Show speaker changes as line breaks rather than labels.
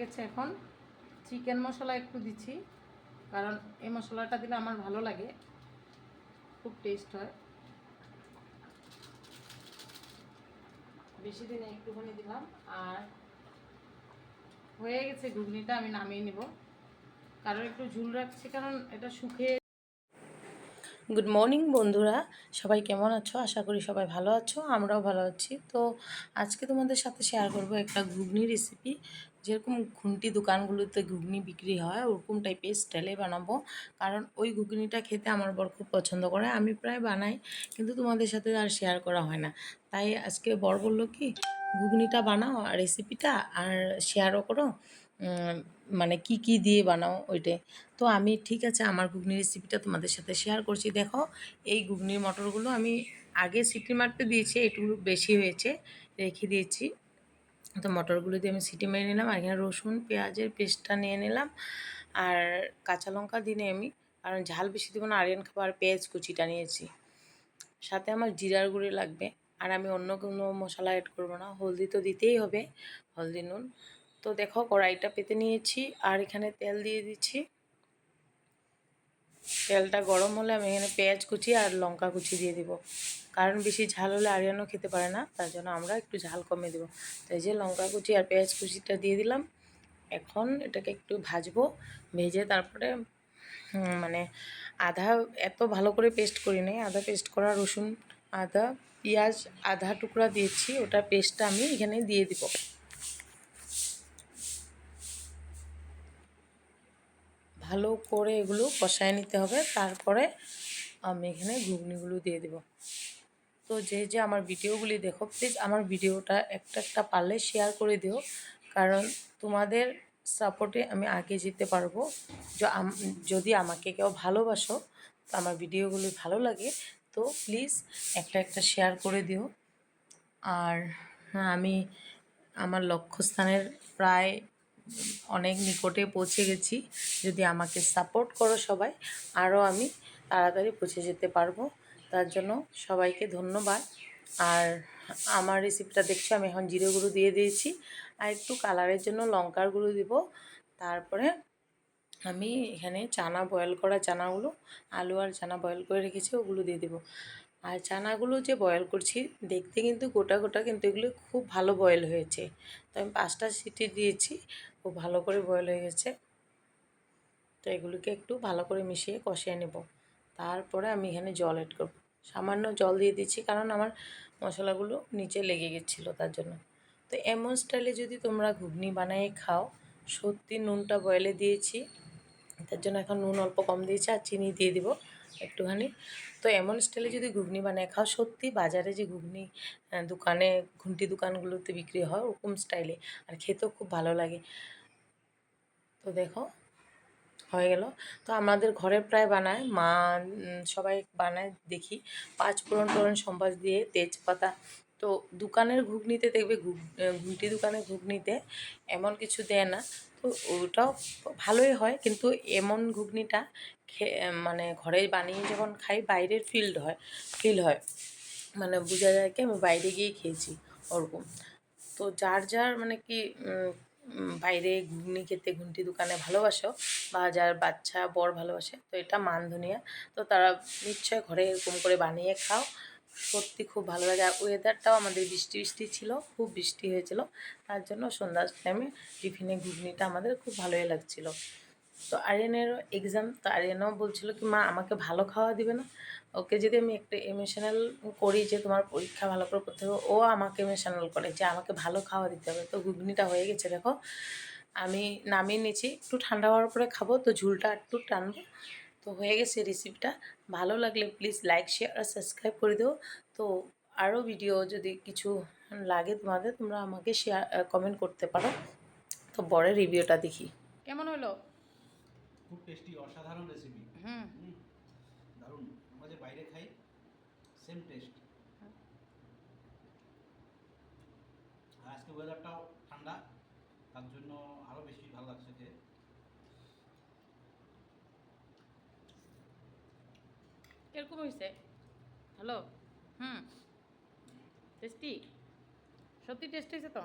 গেছে এখন। চিকেন মশলা একটু দিচ্ছি, কারণ এই মশলাটা দিলে আমার ভালো লাগে। খুব টেস্ট হয়। বেশি দিনে একটুখানি দিলাম, আর হয়ে গেছে ঘুগনিটা, আমি নামিয়ে নিব। কারণ একটু ঝুল রাখছি, কারণ এটা শুকিয়ে গুড মর্নিং বন্ধুরা। সবাই কেমন আছো? আশা করি সবাই ভালো আছো, আমরাও ভালো আছি। তো আজকে তোমাদের সাথে শেয়ার করব একটা ঘুগনি রেসিপি যেরকম ঘুমটি দোকানগুলোতে ঘুগনি বিক্রি হয়, ওরকম টাইপের স্টাইলে বানাবো। কারণ ওই ঘুগনিটা খেতে আমার বর খুব পছন্দ করে, আমি প্রায় বানাই, কিন্তু তোমাদের সাথে আর শেয়ার করা হয় না। তাই আজকে বর বলল কি, ঘুগনিটা বানাও আর রেসিপিটা আর শেয়ারও করো মানে কি কি দিয়ে বানাও ওইটাই। তো আমি, ঠিক আছে, আমার ঘুগনি রেসিপিটা তোমাদের সাথে শেয়ার করছি। দেখো, এই ঘুগনির মটরগুলো আমি আগে সিটি মারতে দিয়েছি একটু বেশি হয়েছে, রেখে দিয়েছি। তো মটরগুলো দিয়ে আমি সিটি মেরে নিলাম আর এখানে রসুন, পেঁয়াজের পেস্টটা নিয়ে নিলাম। আর কাঁচা লঙ্কা দিনে আমি কারণ ঝাল বেশি দিব না, আরিয়ান খাবার পেঁয়াজ কুচিটা নিয়েছি। সাথে আমার জিরার গুঁড়ি লাগবে আর আমি অন্য কোনো মশলা অ্যাড করব না, হলদি তো দিতেই হবে, হলদি নুন। তো দেখো কড়াইটা পেতে নিয়েছি আর এখানে তেল দিয়ে দিচ্ছি। তেলটা গরম হলে আমি এখানে পেঁয়াজ কুচি আর লঙ্কা কুচি দিয়ে দিব। কারণ বেশি ঝাল হলে আরিয়ানও খেতে পারে না, তার জন্য আমরা একটু ঝাল কমে দেবো। তো এই যে লঙ্কা কুচি আর পেঁয়াজ কুচিটা দিয়ে দিলাম। এখন এটাকে একটু ভাজবো, ভেজে তারপরে মানে আধা, এত ভালো করে পেস্ট করি নাই। আধা পেস্ট করা রসুন আদা পেঁয়াজ, আধা টুকরা দিয়েছি, ওটা পেস্টটা আমি এখানে দিয়ে দিব। ভালো করে এগুলো কষায় নিতে হবে। তারপরে আমি এখানে ঘুগনিগুলো দিয়ে দেব। তো যে যে আমার ভিডিওগুলি দেখো প্লিজ আমার ভিডিওটা একটা একটা পারলে শেয়ার করে দিও। কারণ তোমাদের সাপোর্টে আমি আগে যেতে পারব। যদি আমাকে কেউ ভালোবাসো তো আমার ভিডিওগুলি ভালো লাগে তো প্লিজ একটা একটা শেয়ার করে দিও। আর হ্যাঁ, আমি আমার লক্ষ্যস্থানের প্রায় অনেক নিকটে পৌঁছে গেছি। যদি আমাকে সাপোর্ট করো সবাই আরও আমি তাড়াতাড়ি পৌঁছে যেতে পারব। তার জন্য সবাইকে ধন্যবাদ। আর আমার রেসিপিটা দেখছ, আমি এখন জিরে গুঁড়ো দিয়ে দিয়েছি। আর একটু কালারের জন্য লঙ্কার গুঁড়ো দিব। তারপরে আমি এখানে চানা বয়েল করা চানাগুলো, আলু আর চানা বয়েল করে রেখেছি, ওগুলো দিয়ে দেবো। আর চানাগুলো যে বয়েল করছি, দেখতে কিন্তু গোটা গোটা কিন্তু এগুলো খুব ভালো বয়েল হয়েছে। তো আমি পাঁচটা সিটি দিয়েছি। খুব ভালো করে বয়েল হয়ে গেছে। তো এগুলোকে একটু ভালো করে মিশিয়ে কষিয়ে নেব। তারপরে আমি এখানে জল এড করব। সামান্য জল দিয়ে দিচ্ছি কারণ আমার মশলাগুলো নিচে লেগে গেছিল তার জন্য। তো এমন স্টাইলে যদি তোমরা ঘুগনি বানিয়ে খাও, সত্যি নুনটা বয়েলে দিয়েছি। তার জন্য এখন নুন অল্প কম দিয়েছি আর চিনি দিয়ে দিব। একটুখানি। তো এমন স্টাইলে যদি ঘুগনি বানায় খাও, সত্যি বাজারে যে ঘুগনি দোকানে, ঘুমটি দোকানগুলোতে বিক্রি হয়, ওরকম স্টাইলে আর খেতেও খুব ভালো লাগে। তো দেখো, হয়ে গেল। তো আমাদের ঘরে প্রায় বানায়, মা সবাই বানায়, দেখি। পাঁচ ফোড়ন টোড়ন সম্বাস দিয়ে তেজপাতা। তো দোকানের ঘুগনিতে দেখবে ঘুগনি দোকানের ঘুগনিতে এমন কিছু দেয় না। তো ওটাও ভালোই হয়, কিন্তু এমন ঘুগনিটা মানে ঘরে বানিয়ে যখন খাই, বাইরের ফিল্ড হয় ফিল হয়। মানে বোঝা যায় কি আমি বাইরে গিয়ে খেয়েছি, ওরকম। তো যার যার মানে কি বাইরে ঘুগনি খেতে ঘুমটি দোকানে ভালোবাসো বা যার বাচ্চা, বর ভালোবাসে, তো এটা মান ধনিয়া তো তারা নিশ্চয় ঘরে এরকম করে বানিয়ে খাও। সত্যি খুব ভালো লাগে। আর ওয়েদারটাও আমাদের বৃষ্টি বৃষ্টি ছিল, খুব বৃষ্টি হয়েছিল। তার জন্য সন্ধ্যার টাইমে টিফিনে ঘুগনিটা আমাদের খুব ভালোই লাগছিল। তো আরিয়ানেরও এক্সাম তো আরিয়ানও বলছিল কি, মা, আমাকে ভালো খাওয়া দিবে না। ওকে যদি আমি একটা ইমোশনাল করি যে, তোমার পরীক্ষা ভালো করে করতে হবে, ও আমাকে ইমোশনাল করে যে, আমাকে ভালো খাওয়া দিতে হবে। তো ঘুগনিটা হয়ে গেছে, দেখো। আমি নামিয়ে নিয়েছি, একটু ঠান্ডা হওয়ার পরে খাব, তো ঝুলটা একটু টানবো। তো হয়ে গেছে রেসিপিটা ভালো লাগলে প্লিজ লাইক শেয়ার আর সাবস্ক্রাইব করে দিও। তো আরও ভিডিও যদি কিছু লাগে তোমাদের, তোমরা আমাকে শেয়ার কমেন্ট করতে পারো। তো বরের রিভিউটা দেখি। কেমন হলো?
খুব টেস্টি অসাধারণ রেসিপি
হুম।
দারুণ। আমরা যে বাইরে খাই সেম টেস্ট আর আজকে ওয়েদারটাও ঠান্ডা তার জন্য আরও বেশি ভালো লাগছে খেয়ে।
কীরকম হয়েছে ভালো? হুম। টেস্টি সত্যি টেস্ট হয়েছে তো?